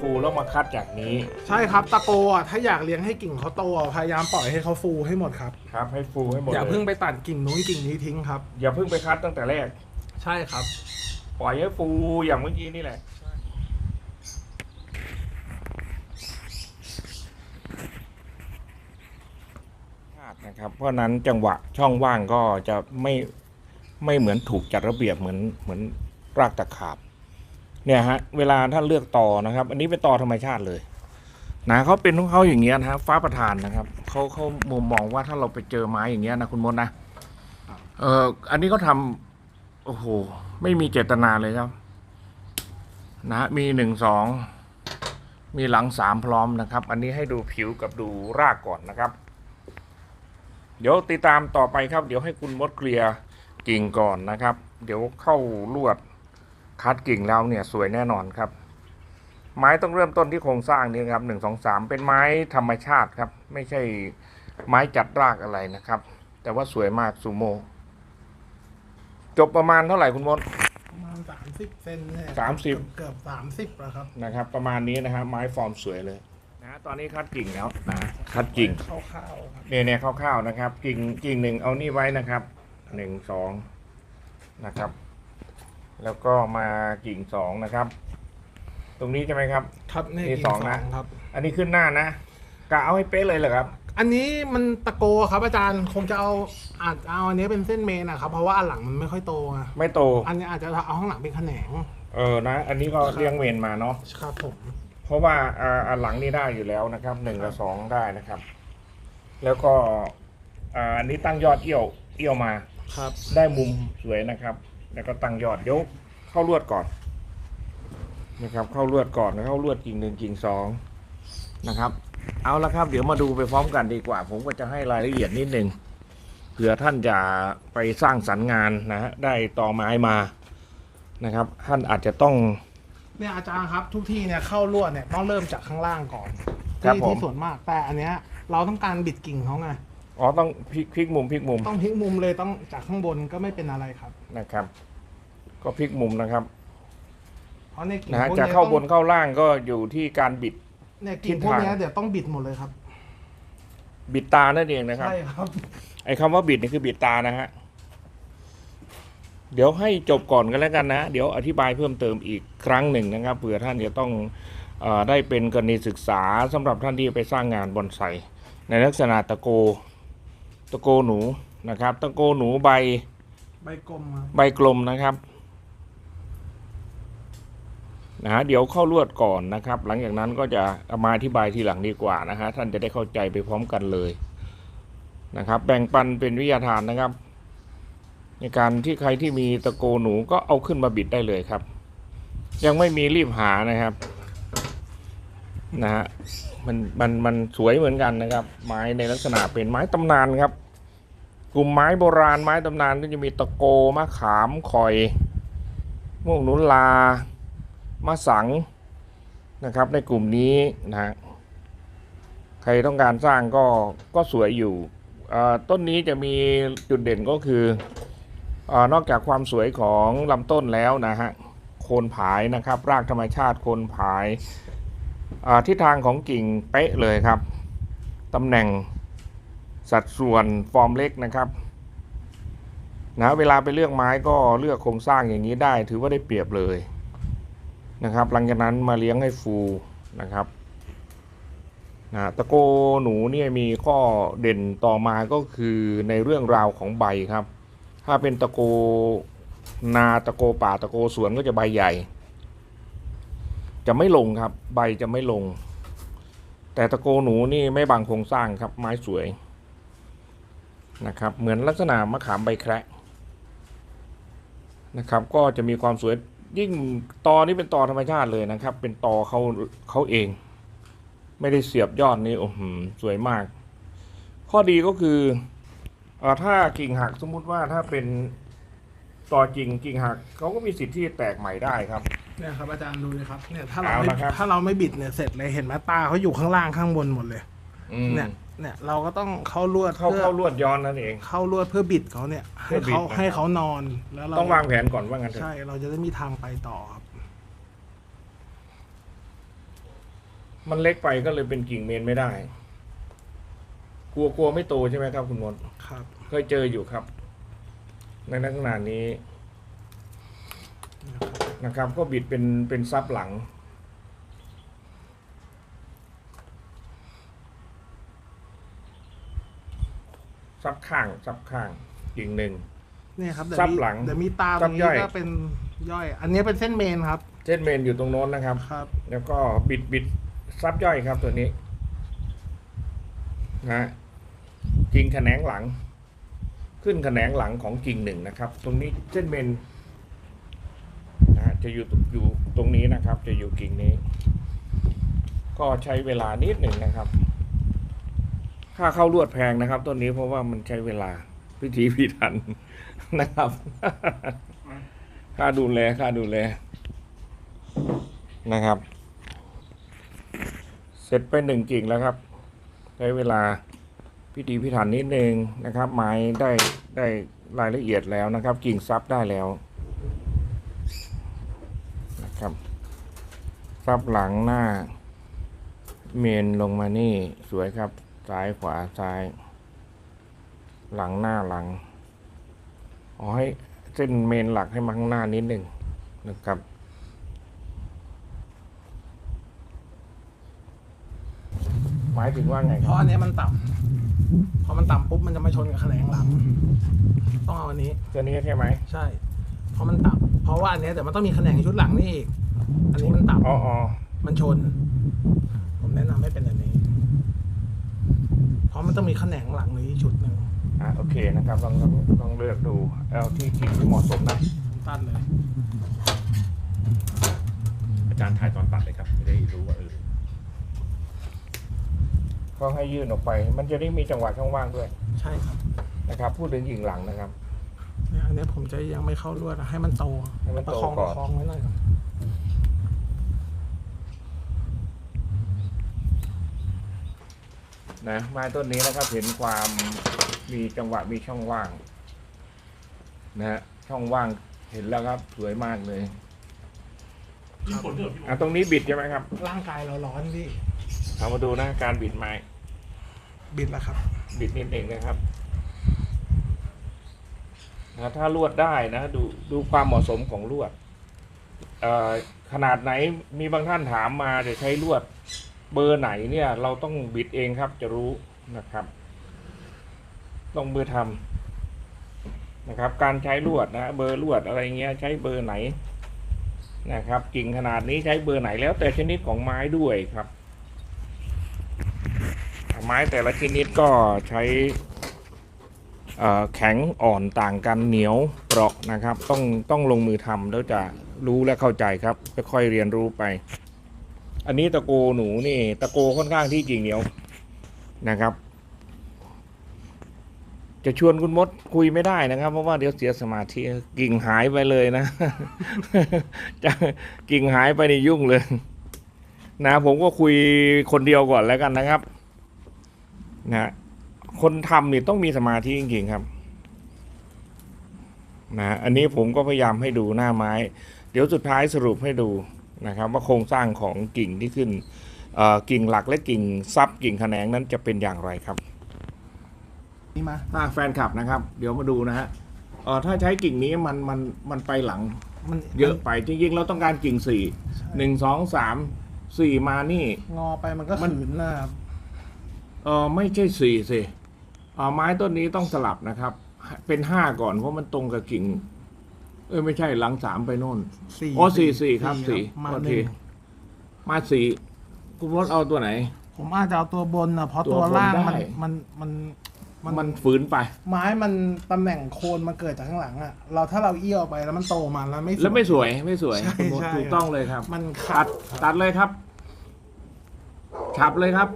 ฟูแล้วมาคัดอย่างนี้ ใช่ครับตะโกอะถ้าอยากเลี้ยงให้กิ่งเขาโตอะพยายามปล่อยให้เขาฟูให้หมดครับ ครับ ให้ฟูให้หมดอย่าลเพิ่งไปตัดกิ่งนู้นกิ่งนี้ทิ้งครับ อย่าเพิ่งไปคัดตั้งแต่แรก ใช่ครับ ปล่อยให้ฟูอย่างเมื่อกี้นี่แหละนะครับ เพราะฉะนั้นจังหวะช่องว่างก็จะไม่ไม่เหมือนถูกจัดระเบียบเหมือนเหมือนรากตะขาบ เนี่ยฮะเวลาท่านเลือกต่อนะครับ อันนี้เป็นต่อธรรมชาติเลยนะเขาเป็นของเขาอย่างเงี้ยนะฟ้าประธานนะครับเขาเขามุมมองว่าถ้าเราไปเจอไม้อย่างเงี้ยนะคุณมดนะเอออันนี้เขาทำโอ้โห ไม่มีเจตนาเลยครับ นะฮะมีหนึ่งสองมีหลังสามพร้อมนะครับ อันนี้ให้ดูผิวกับดูรากก่อนนะครับ เดี๋ยวติดตามต่อไปครับ เดี๋ยวให้คุณมดเคลียร์กิ่งก่อนนะครับ เดี๋ยวเข้าลวด คัดกิ่งแล้วเนี่ยสวยแน่นอนครับ ไม้ต้องเริ่มต้นที่โครงสร้างนี้ครับหนึ่งสองสามเป็นไม้ธรรมชาติครับ ไม่ใช่ไม้จัดรากอะไรนะครับ แต่ว่าสวยมากซูโมจบประมาณเท่าไหร่คุณมดประมาณสามสิบเซนเนี่ยสามสิบเกือบสามสิบแล้วครับนะครับ ประมาณนี้นะฮะไม้ฟอร์มสวยเลยนะฮะตอนนี้คัดกิ่งแล้วนะคัดกิ่งคร่าวๆครับเนี่ยเนี่ยคร่าวๆนะครับ กิ่งกิ่งหนึ่งเอานี่ไว้นะครับหนึ่งสองนะครับ แล้วก็มากิ่งสองนะครับ ตรงนี้ใช่ไหมครับ ครับนี่นี่กิ่สองนะ ครับ อันนี้ขึ้นหน้านะกะเอาให้เป๊ะเลยเหรอครับ อันนี้มันตะโกครับอาจารย์คงจะเอาอาจเอาอันนี้เป็นเส้นเมนนะครับเพราะว่าอันหลังมันไม่ค่อยโตไงไม่โต อันนี้อาจจะเอาข้างหลังเป็นแขนงเออนะ อันนี้ก็เลี้ยงเวนมาเนาะครับผม เพราะว่าอ่าอันหลังนี่ได้อยู่แล้วนะครับหนึ่งกับสองได้นะครับ แล้วก็อ่าอันนี้ตั้งยอดเอี้ยวเอี้ยวมาครับ ได้มุมสวยนะครับ แล้วก็ตั้งยอดเดี๋ยวเข้าลวดก่อนนะครับเข้าลวดก่อนแล้วเข้าลวดกิ่งหนึ่งกิ่งสองนะครับ เอาละครับ เดี๋ยวมาดูไปพร้อมกันดีกว่า ผมก็จะให้รายละเอียดนิดหนึ่งเผื่อท่านจะไปสร้างสรรค์งานนะฮะได้ต่อไม้มานะครับ ท่านอาจจะต้อง เนี่ยอาจารย์ครับทุกที่เนี่ยเข้าลวดเนี่ยต้องเริ่มจากข้างล่างก่อนครับที่ผม ที่ส่วนมากแต่อันเนี้ยเราต้องการบิดกิ่งเขาไงอ๋อต้องพลิกพลิกมุมพลิกมุมต้องพลิกมุมเลยต้องจากข้างบนก็ไม่เป็นอะไรครับนะครับ ก็พลิกมุมนะครับเพราะในกิ่งนะฮะพวกจะเนี้ยเข้าต้องบนเข้าล่างก็อยู่ที่การบิด เนี่ยกิ่งพวกเนี้ยทิศทาง เดี๋ยวต้องบิดหมดเลยครับ บิดตานั่นเองนะครับ ใช่ครับ ไอ้คำว่าบิดนี่คือบิดตานะฮะ เดี๋ยวให้จบก่อนกันแล้วกันนะ เดี๋ยวอธิบายเพิ่มเติมอีกครั้งหนึ่งนะครับเผื่อท่านจะต้องเออได้เป็นกรณีศึกษาสำหรับท่านที่ไปสร้างงานบอนไซในลักษณะตะโก ตะโกหนูนะครับ ตะโกหนูใบใบกลมครับ ใบกลมนะครับ นะฮะเดี๋ยวเข้าลวดก่อนนะครับ หลังจากนั้นก็จะเอามาอธิบายทีหลังดีกว่านะฮะท่านจะได้เข้าใจไปพร้อมกันเลยนะครับ แบ่งปันเป็นวิทยาทานนะครับ ในการที่ใครที่มีตะโกหนูก็เอาขึ้นมาบิดได้เลยครับ ยังไม่มีรีบหานะครับนะฮะมันมันมันสวยเหมือนกันนะครับ ไม้ในลักษณะเป็นไม้ตำนานครับ กลุ่มไม้โบราณไม้ตำนานก็จะมีตะโกมะขามคอยม่วงนุนลา มะสังนะครับในกลุ่มนี้นะฮะใครต้องการสร้างก็ก็สวยอยู่ต้นนี้จะมีจุดเด่นก็คืออนอกจากความสวยของลำต้นแล้วนะฮะโคนผายนะครับ รากธรรมชาติโคนผายทิศทางของกิ่งเป๊ะเลยครับตำแหน่งสัดส่วนฟอร์มเล็กนะครับนะเวลาไปเลือกไม้ก็เลือกโครงสร้างอย่างนี้ได้ ถือว่าได้เปรียบเลย นะครับ หลังจากนั้นมาเลี้ยงให้ฟูนะครับนะตะโกหนูเนี่ยมีข้อเด่นต่อมาก็คือในเรื่องราวของใบครับ ถ้าเป็นตะโกนาตะโกป่าตะโกสวนก็จะใบใหญ่ จะไม่ลงครับ ใบจะไม่ลง แต่ตะโกหนูนี่ไม่บังโครงสร้างครับไม้สวยนะครับ เหมือนลักษณะมะขามใบแคระนะครับ ก็จะมีความสวย ยิ่งตอนี้เป็นตอธรรมชาติเลยนะครับ เป็นตอเขาเขาเอง ไม่ได้เสียบยอดนี่โอ้โหสวยมาก ข้อดีก็คือเออถ้ากิ่งหักสมมุติว่าถ้าเป็นตอจริงกิ่งหักเขาก็มีสิทธิ์ที่จะแตกใหม่ได้ครับ เนี่ยครับอาจารย์ดูเลยครับเนี่ยถ้าเราเอาไม่ละครับ ถ้าเราไม่บิดเนี่ยเสร็จเลยเห็นไหมตาเขาอยู่ข้างล่างข้างบนหมดเลย อืมเนี่ย เนี่ยเราก็ต้องเข้าลวดเข้าพื่อเข้าลวดย้อนนั่นเอง เข้าลวดเพื่อบิดเขาเนี่ยเพื่ให้อบิดเขานะครับ ให้เขานอนแล้วเราต้องวางแผนก่อนว่างั้นเถอะ ใช่เราจะได้มีทางไปต่อครับมันเล็กไปก็เลยเป็นกิ่งเมนไม่ได้ กลัวกลัวไม่โตใช่ไหมครับคุณมดครับ เคยเจออยู่ครับ ในลักษณะนี้นะครับ ก็บิดเป็นเป็นซับหลัง ซับข้างซับข้างกิ่งหนึ่ง เนี่ยครับเดี๋ยวซับมีหลังเดี๋ยวมีตาตซัรบงย่นี้อย ก็เป็นย่อย อันนี้เป็นเส้นเมนครับเส้นเมนอยู่ตรงโน้นนะครับ ครับ แล้วก็บิดบิดซับย่อยครับตัวนี้นะกิ่งแขนงหลัง ขึ้นแขนงหลังของกิ่งหนึ่งนะครับ ตรงนี้เส้นเมนนะฮะจะอยู่อยู่ตรงนี้นะครับ จะอยู่กิ่งนี้ ก็ใช้เวลานิดหนึ่งนะครับ ค่าเข้าลวดแพงนะครับต้นนี้เพราะว่ามันใช้เวลาพิธีพิถันนะครับ ค่าดูแลค่าดูแลนะครับ เสร็จไปหนึ่งกิ่งแล้วครับ ใช้เวลาพิธีพิถันนิดนึงนะครับ ไม้ได้ได้รายละเอียดแล้วนะครับ กิ่งซับได้แล้วนะครับซับหลังหน้า เมนลงมานี่สวยครับ ซ้ายขวาซ้าย หลังหน้าหลังเอาให้เส้นเมนหลักให้มาข้างหน้านิดหนึ่งนะครับ หมายถึงว่าไงเพครับราะอันเนี้ยมันต่ำพอมันต่ำปุ๊บมันจะมาชนกับแขนงหลัง ต้องเอาอันนี้ ตัวนี้ใช่ไหมใช่ เพราะมันต่ำเพราะว่าอันเนี้ยแต่มันต้องมีแขนงชุดหลังนี่อีก อันนี้มันต่อ๋ออ๋อำมันชน ผมแนะนำให้เป็นอันนี้ เพราะมันต้องมีแขนงหลังนี้ชุดหนึ่งอะโอเคนะครับลองลองลองเลือกดูเอาที่กิ่งที่เหมาะสมนะผมตัดเลยอาจารย์ถ่ายตอนตัดเลยครับจะได้รู้ว่าเออก็ให้ยื่นออกไป มันจะได้มีจังหวะช่องว่างด้วยใช่ครับนะครับ พูดถึงกิ่งหลังนะครับเนี่ยอันเนี้ยผมจะยังไม่เข้าลวดอะให้มันโตให้มันโตประคองก่ปอน ระคองไว้หน่อย นะไม้ต้นนี้นะครับเห็นความมีจังหวะมีช่องว่างนะฮะช่องว่างเห็นแล้วครับสวยมากเลยพี่ฝนเถอะพี่ฝนอะตรงนี้บิดใช่ไหมครับร่างกายเราร้อนพี่เอามาดูนะการบิดไม้บิดแล้วครับ บิดนิดเองนะครับนะถ้าลวดได้นะ ดูดูความเหมาะสมของลวดเอ่อขนาดไหนมีบางท่านถามมาจะใช้ลวด เบอร์ไหนเนี่ยเราต้องบิดเองครับจะรู้นะครับต้องมือทำนะครับ การใช้ลวดนะเบอร์ลวดอะไรเงี้ยใช้เบอร์ไหนนะครับกิ่งขนาดนี้ใช้เบอร์ไหนแล้วแต่ชนิดของไม้ด้วยครับ ไม้แต่ละชนิดก็ใช้แข็งอ่อนต่างกันเหนียวเปราะนะครับ ต้องต้องลงมือทำแล้วจะรู้และเข้าใจครับค่อยๆเรียนรู้ไป อันนี้ตะโกหนูนี่ ตะโกค่อนข้างที่จริงเหนียวนะครับ จะชวนคุณมดคุยไม่ได้นะครับ เพราะว่าเดี๋ยวเสียสมาธิกิ่งหายไปเลยนะจะกิ่งหายไปนี่ยุ่งเลย นะผมก็คุยคนเดียวก่อนแล้วกันนะครับ นะคนทำนี่ต้องมีสมาธิจริงๆครับนะอันนี้ผมก็พยายามให้ดูหน้าไม้ เดี๋ยวสุดท้ายสรุปให้ดู นะครับ ว่าโครงสร้างของกิ่งที่ขึ้นเอ่อกิ่งหลักและกิ่งซับกิ่งแขนงนั้นจะเป็นอย่างไรครับนี่มาถ้าแฟนคลับนะครับ เดี๋ยวมาดูนะฮะเอ่อถ้าใช้กิ่งนี้มันมันมันไปหลังมันเยอะไปจริงๆเราต้องการกิ่งสี่หนึ่งสองสามสี่มานี่ งอไปมันก็มัน ขืนนะครับเออไม่ใช่สี่สิเอ่อไม้ต้นนี้ต้องสลับนะครับ เป็นห้าก่อนเพราะมันตรงกับกิ่ง เออไม่ใช่หลังสามไปโน่นสี่อ๋อสี่สี่ครับสี่มาโอหเคนึ่งมาสี่คุณรถเอาตัวไหน ผมอาจจะเอาตัวบนนะเพราะตัตัววบนล่างได้ มันมันมันมันฝืนไป ไม้มันตำแหน่งโคนมันเกิดจากข้างหลังอะเราถ้าเราเอี้ยวไปแล้วมันโตมาแล้วไม่สวยแล้วไม่สวยไม่สวยใช่คุณมดใช่ ถูกต้องเลยครับมันตัขาดดตัดเลยครับฉับเลยครับ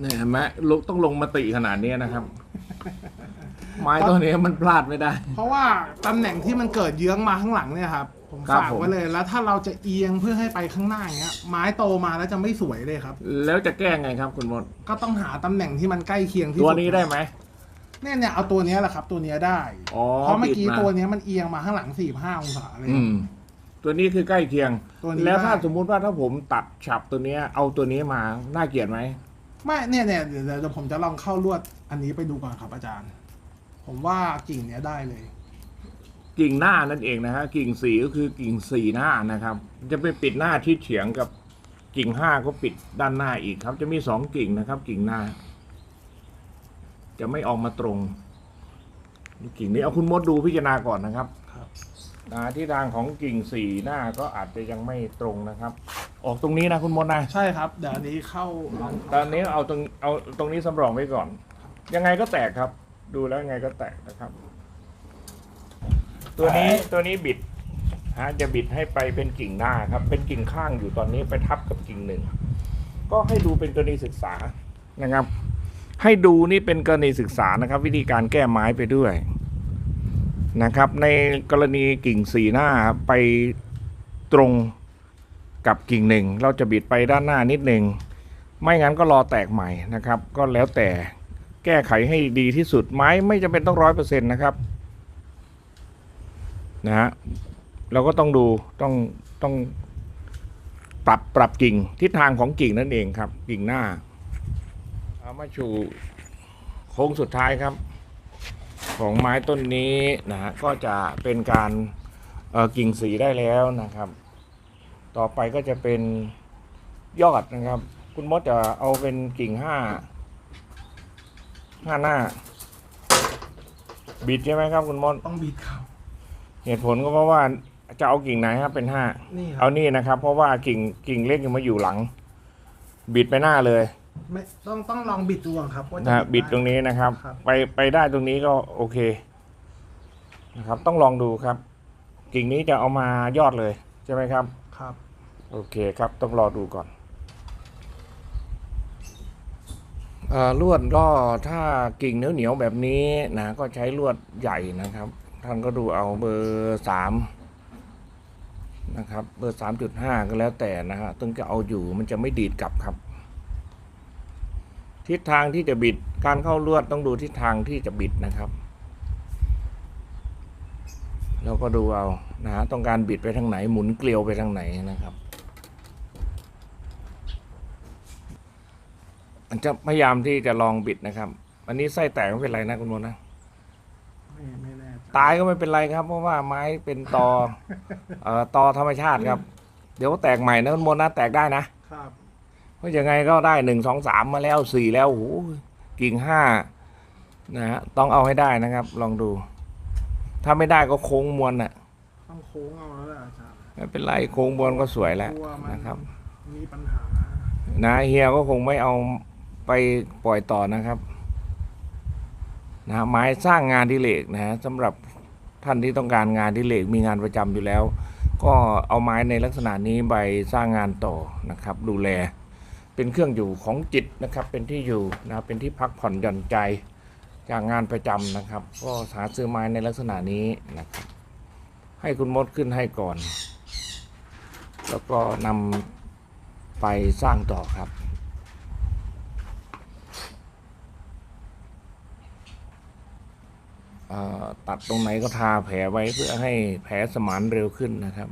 เนี่ยเห็นไหมลุกต้องลงมติขนาดนี้นะครับ ไม้ตัวนี้มันพลาดไม่ได้ เพราะว่าตำแหน่งที่มันเกิดเยื้องมาข้างหลังเนี่ยครับ ผมครับฝากผม ไว้เลย แล้วถ้าเราจะเอียงเพื่อให้ไปข้างหน้าอย่างเงี้ย ไม้โตมาแล้วจะไม่สวยเลยครับ แล้วจะแก้ไงครับคุณมด ก็ต้องหาตำแหน่งที่มันใกล้เคียงที่ตัวสุดนี้ได้ไหม เนี่ยเนี่ยเอาตัวเนี้ยแหละครับ ตัวเนี้ยได้อ๋อเพราะเมื่อกี้บิดมา ตัวเนี้ยมันเอียงมาข้างหลังสี่ห้าองศาเลย อืม ตัวนี้คือใกล้เคียง ตัวนี้แล้วถ้าได้ สมมุติว่าถ้าผมตัดฉับตัวเนี้ย เอาตัวนี้มาน่าเกลียดไหม ไม่เนี่ยเนี่ยเดี๋ยวเดี๋ยวผมจะลองเข้าลวดอันนี้ไปดูก่อนครับอาจารย์ ผมว่ากิ่งเนี้ยได้เลย กิ่งหน้านั่นเองนะฮะกิ่งสี่ก็คือกิ่งสี่หน้านะครับ จะไปปิดหน้าที่เฉียงกับกิ่งห้าก็ปิดด้านหน้าอีกครับ จะมีสองกิ่งนะครับ กิ่งหน้า จะไม่ออกมาตรงนี่กิ่งนี้เอาคุณมดดูพิจารณาก่อนนะครับครับ นะที่ทางของกิ่งสี่หน้าก็อาจจะยังไม่ตรงนะครับ ออกตรงนี้นะคุณมดนะ ใช่ครับ เดี๋ยวอันนี้เข้าลองตอนนี้เอาตรงเอาตรงนี้สำรองไว้ก่อน ยังไงก็แตกครับ ดูแล้วยังไงก็แตกนะครับ ตัวนี้ตัวนี้บิดฮะจะบิดให้ไปเป็นกิ่งหน้าครับ เป็นกิ่งข้างอยู่ตอนนี้ไปทับกับกิ่งหนึ่ง ก็ให้ดูเป็นกรณีศึกษานะครับ ให้ดูนี่เป็นกรณีศึกษานะครับ วิธีการแก้ไม้ไปด้วยนะครับ ในกรณีกิ่งสีหน้าไปตรงกับกิ่งหนึ่ง เราจะบิดไปด้านหน้านิดหนึ่ง ไม่งั้นก็รอแตกใหม่นะครับ ก็แล้วแต่ แก้ไขให้ดีที่สุดไม้ไม่จำเป็นต้องร้อยเปอร์เซ็นต์นะครับนะฮะเราก็ต้องดูต้องต้องปรับปรับกิ่งทิศทางของกิ่งนั่นเองครับ กิ่งหน้าเอามาชูโค้งสุดท้ายครับ ของไม้ต้นนี้นะฮะก็จะเป็นการเอ่อกิ่งสีได้แล้วนะครับ ต่อไปก็จะเป็นยอดนะครับ คุณมดจะเอาเป็นกิ่งห้า ห้าหน้า บิดใช่ไหมครับคุณมดต้องบิดครับ เหตุผลก็เพราะว่าจะเอากิ่งไหนครับเป็นห้านี่ครัเอาบนี่นะครับ เพราะว่ากิ่งกิ่งเล็กยังมาอยู่หลัง บิดไปหน้าเลยไม่ต้องต้องลองบิดดูก่อนครับว่าจะนะฮะบิดตรงไนี้นะครับ ครับ ไปไปได้ตรงนี้ก็โอเค นะครับ ต้องลองดูครับ กิ่งนี้จะเอามายอดเลยใช่ไหมครับ ครับ โอเคครับ ต้องรอดูก่อนเอ่อ ลวดก็ถ้ากิ่งเหนียวเหนียวแบบนี้นะก็ใช้ลวดใหญ่นะครับ ท่านก็ดูเอาเบอร์สามนะครับ เบอร์สามจุดห้าก็แล้วแต่นะฮะต้องจะเอาอยู่มันจะไม่ดีดกลับครับ ทิศทางที่จะบิดการเข้าลวดต้องดูทิศทางที่จะบิดนะครับแล้วก็ดูเอานะฮะต้องการบิดไปทางไหนหมุนเกลียวไปทางไหนนะครับ มันจะพยายามที่จะลองบิดนะครับอันนี้ไส้แตกไม่เป็นไรนะคุณมนนะ ไม่ไม่แน่ใจตายก็ไม่เป็นไรครับ เพราะว่าไม้เป็นตอ เอ่อตอธรรมชาติครับ เดี๋ยวแตกใหม่นะคุณมนนะแตกได้นะครับ เพราะยังไงก็ได้หนึ่งสองสามมาแล้วสี่แล้วโอ้โหกิ่งห้านะฮะต้องเอาให้ได้นะครับ ลองดู ถ้าไม่ได้ก็โค้งมวนน่ะต้องโค้งเอาแล้วแหละอาจารย์ไม่เป็นไรโค้งมวนก็สวยแล้วกลัวมันนะครับ มีปัญหา นะเฮียก็คงไม่เอา ไปปล่อยต่อนะครับนะฮะไม้สร้างงานดิเลกนะฮะสำหรับท่านที่ต้องการงานดิเลกมีงานประจำอยู่แล้ว ก็เอาไม้ในลักษณะนี้ไปสร้างงานต่อนะครับ ดูแลเป็นเครื่องอยู่ของจิตนะครับ เป็นที่อยู่นะเป็นที่พักผ่อนหย่อนใจจากงานประจำนะครับ ก็หาซื้อไม้ในลักษณะนี้นะครับ ให้คุณมดขึ้นให้ก่อน แล้วก็นำไปสร้างต่อครับ เอ่อ ตัดตรงไหนก็ทาแผลไว้เพื่อให้แผลสมานเร็วขึ้นนะครับ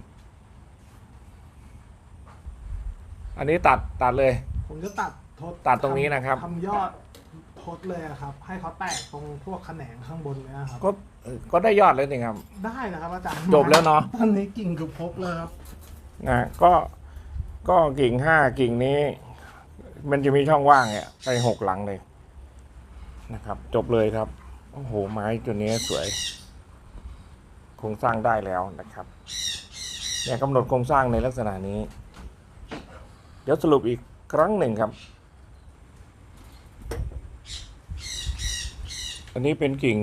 อันนี้ตัดตัดเลย ผมจะตัดทดตัดตรงนี้นะครับ ทำยอดทดเลยอะครับ ให้เขาแตกตรงพวกแขนงข้างบนเลยนะครับ ก็เอ่อก็ได้ยอดแล้วนี่ครับ ได้นะครับอาจารย์จบแล้วเนอะตอนนี้กิ่งคือพบเลยครับ นะก็ก็กิ่งห้ากิ่งนี้ มันจะมีช่องว่างเนี่ยไปหกหลังเลยนะครับ จบเลยครับโอ้โห ไม้ตัวนี้สวย โครงสร้างได้แล้วนะครับ เนี่ยกำหนดโครงสร้างในลักษณะนี้ เดี๋ยวสรุปอีกครั้งหนึ่งครับ อันนี้เป็นกิ่ง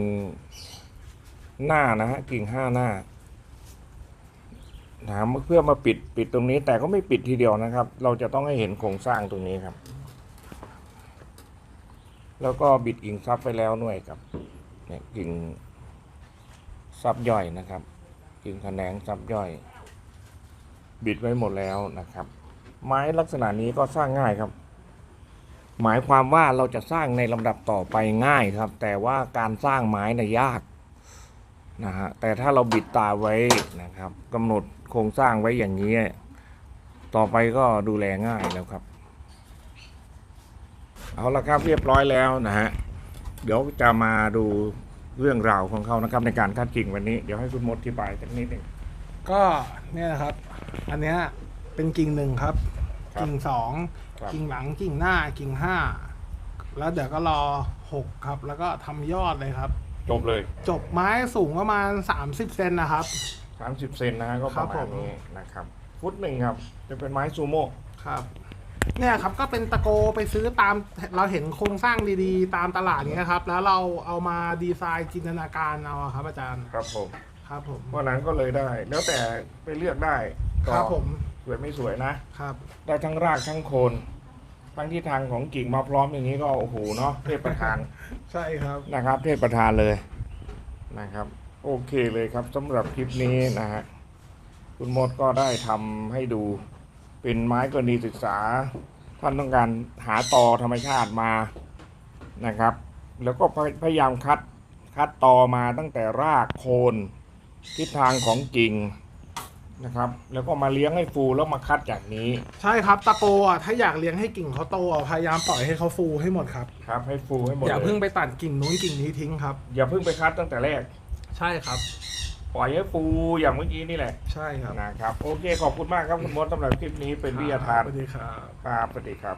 หน้านะฮะ กิ่งห้าหน้านะเพื่อมาปิดปิดตรงนี้แต่ก็ไม่ปิดทีเดียวนะครับ เราจะต้องให้เห็นโครงสร้างตรงนี้ครับ แล้วก็บิดกิ่งซับไปแล้วหน่วยกับ เนี่ยกิ่งซับย่อยนะครับ กิ่งแขนงซับย่อย บิดไว้หมดแล้วนะครับ ไม้ลักษณะนี้ก็สร้างง่ายครับ หมายความว่าเราจะสร้างในลำดับต่อไปง่ายครับ แต่ว่าการสร้างไม้นะ่ะยากนะฮะแต่ถ้าเราบิดตาไว้นะครับกำหนดโครงสร้างไว้อย่างนี้ ต่อไปก็ดูแลง่ายแล้วครับ เอาละครับเรียบร้อยแล้วนะฮะ เดี๋ยวจะมาดูเรื่องราวของเขานะครับในการคัดกิ่งวันนี้ เดี๋ยวให้คุณมดอธิบายสักนิดหนึ่ง ก็เนี่ยนะครับ อันเนี้ยเป็นกิ่งหนึ่งครับ ครับกิ่งสองครับ กิ่งหลังกิ่งหน้ากิ่งห้าแล้วเดี๋ยวก็รอหกครับ แล้วก็ทำยอดเลยครับ จบเลยจบไม้สูงประมาณ 30 เซนนะครับ 30เซนนะฮะก็ประครัมาบณผมนี้นะครับ ฟุตหนึ่งครับ จะเป็นไม้ซูโม่ครับ เนี่ยครับก็เป็นตะโกไปซื้อตามเราเห็นโครงสร้างดีๆ ตามตลาดเนี้ยครับ แล้วเราเอามาดีไซน์จินตนาการเอาอะครับอาจารย์ครับผมครับผมเพราะนั้นก็เลยได้ แล้วแต่ไปเลือกได้ก็ครับผมสวยไม่สวยนะครับ ได้ทั้งรากทั้งโคนทั้งที่ทางของกิ่งมาพร้อมอย่างนี้ก็โอ้โหเนาะเทพประธานใช่ครับนะครับ เทพประธานเลยนะครับ โอเคเลยครับสำหรับคลิปนี้นะฮะคุณมดก็ได้ทำให้ดู เป็นไม้กรณีศึกษา ท่านต้องการหาตอธรรมชาติมานะครับ แล้วก็พยพยายามคัดคัดตอมาตั้งแต่รากโคนทิศทางของกิ่งนะครับ แล้วก็มาเลี้ยงให้ฟูแล้วมาคัดจากนี้ ใช่ครับตะโกอะถ้าอยากเลี้ยงให้กิ่งเขาโตอะพยายามปล่อยให้เขาฟูให้หมดครับครับ ให้ฟูให้หมดอย่าเลเพิ่งยไปตัดกิ่งนู้นกิ่งนี้ทิ้งครับอย่าเพิ่งไปคัดตั้งแต่แรก ใช่ครับ ปล่อยให้ฟูอย่างเมื่อกี้นี่แหละใช่ครับนะครับ โอเคขอบคุณมากครับคุณมดสำหรับคลิปนี้เป็นวิทยาทานสวัสดีครับ ครับสวัสดีครับ